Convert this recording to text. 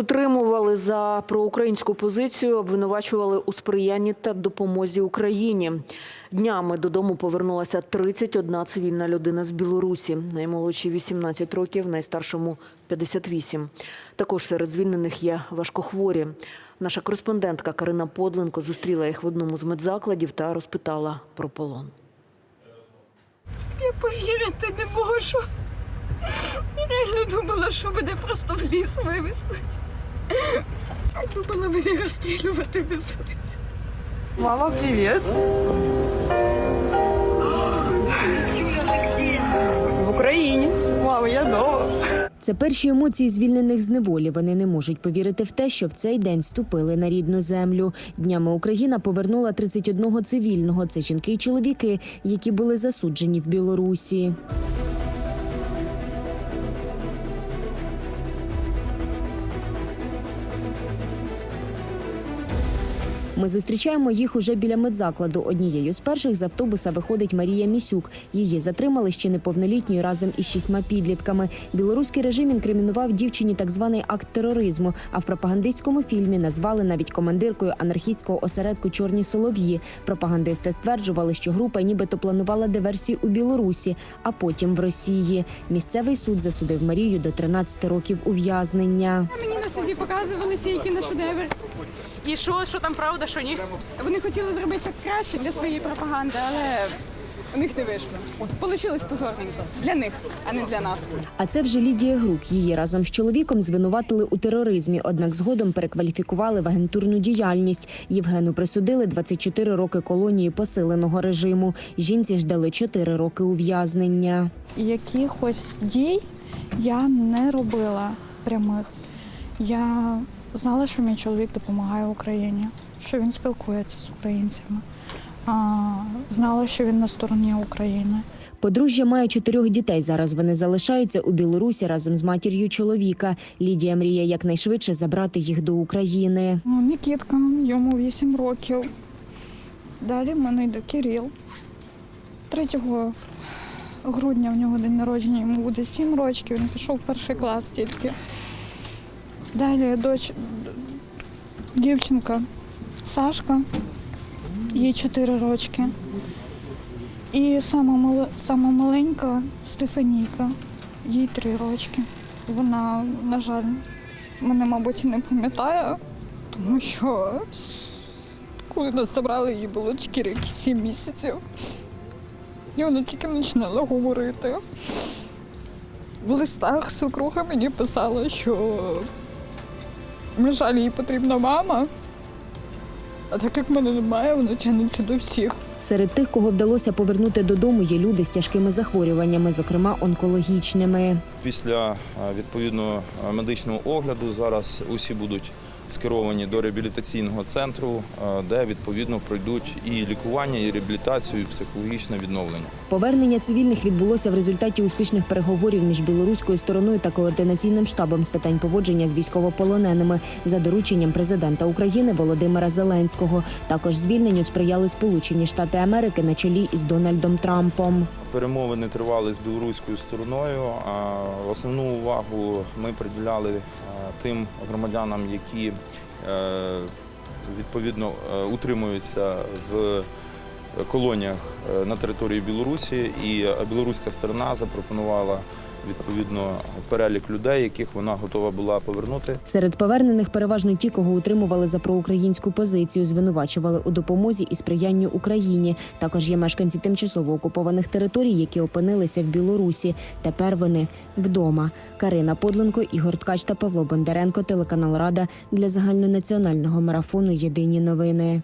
Утримували за проукраїнську позицію, обвинувачували у сприянні та допомозі Україні. Днями додому повернулася 31 цивільна людина з Білорусі. Наймолодшій 18 років, найстаршому 58. Також серед звільнених є важкохворі. Наша кореспондентка Карина Подленко зустріла їх в одному з медзакладів та розпитала про полон. Я повірити не можу. Я реально думала, що мене просто в ліс вивезуть. Думала, мене розстрілювати везуть. Мама, привет. В Україні. Мама, я дома. Це перші емоції звільнених з неволі. Вони не можуть повірити в те, що в цей день ступили на рідну землю. Днями Україна повернула 31 цивільного. Це жінки й чоловіки, які були засуджені в Білорусі. Ми зустрічаємо їх уже біля медзакладу. Однією з перших з автобуса виходить Марія Місюк. Її затримали ще неповнолітньою разом із шістьма підлітками. Білоруський режим інкримінував дівчині так званий акт тероризму. А в пропагандистському фільмі назвали навіть командиркою анархістського осередку Чорні солов'ї. Пропагандисти стверджували, що група нібито планувала диверсії у Білорусі, а потім в Росії. Місцевий суд засудив Марію до 13 років ув'язнення. На суді показували ці кіношедеври. І що, що там правда, що ні? Вони хотіли зробити це краще для своєї пропаганди, але у них не вийшло. Получилось позорненько. Для них, а не для нас. А це вже Лідія Грук. Її разом з чоловіком звинуватили у тероризмі, однак згодом перекваліфікували в агентурну діяльність. Євгену присудили 24 роки колонії посиленого режиму. Жінці ж дали 4 роки ув'язнення. якихось дій я не робила прямих. Я знала, що мій чоловік допомагає Україні, що він спілкується з українцями. А, знала, що він на стороні України. Подружжя має чотирьох дітей. Зараз вони залишаються у Білорусі разом з матір'ю чоловіка. Лідія мріє якнайшвидше забрати їх до України. Ну, Нікітка, йому 8 років. Далі в мене йде Кирил. 3 грудня в нього день народження, йому буде 7 років, він пішов в перший клас тільки. Далі доч... дівчинка Сашка, їй 4 рочки. І сама, мал... сама маленька Стефанійка, їй 3 рочки. Вона, на жаль, мене, мабуть, не пам'ятає, тому що коли нас забрали, їй було тільки 7 місяців. І вона тільки починала говорити. В листах свекруха мені писала, що на жаль, їй потрібна мама. А так як мене немає, вона тягнеться до всіх. Серед тих, кого вдалося повернути додому, є люди з тяжкими захворюваннями, зокрема онкологічними. Після е, відповідного е, медичного огляду зараз усі будуть скеровані до реабілітаційного центру, е, де відповідно пройдуть і лікування, і реабілітацію, і психологічне відновлення. Повернення цивільних відбулося в результаті успішних переговорів між білоруською стороною та координаційним штабом з питань поводження з військовополоненими за дорученням президента України Володимира Зеленського. Також звільненню сприяли Сполучені Штати Америки на чолі із Дональдом Трампом. Перемовини тривали з білоруською стороною. Основну увагу ми приділяли е, тим громадянам, які відповідно е, утримуються в колоніях е, на території Білорусі, і е, білоруська сторона запропонувала відповідно перелік людей, яких вона готова була повернути. Серед повернених переважно ті, кого утримували за проукраїнську позицію, звинувачували у допомозі і сприянню Україні. Також є мешканці тимчасово окупованих територій, які опинилися в Білорусі. Тепер вони вдома. Карина Подленко, Ігор Ткач та Павло Бондаренко. Телеканал Рада для загальнонаціонального марафону Єдині новини.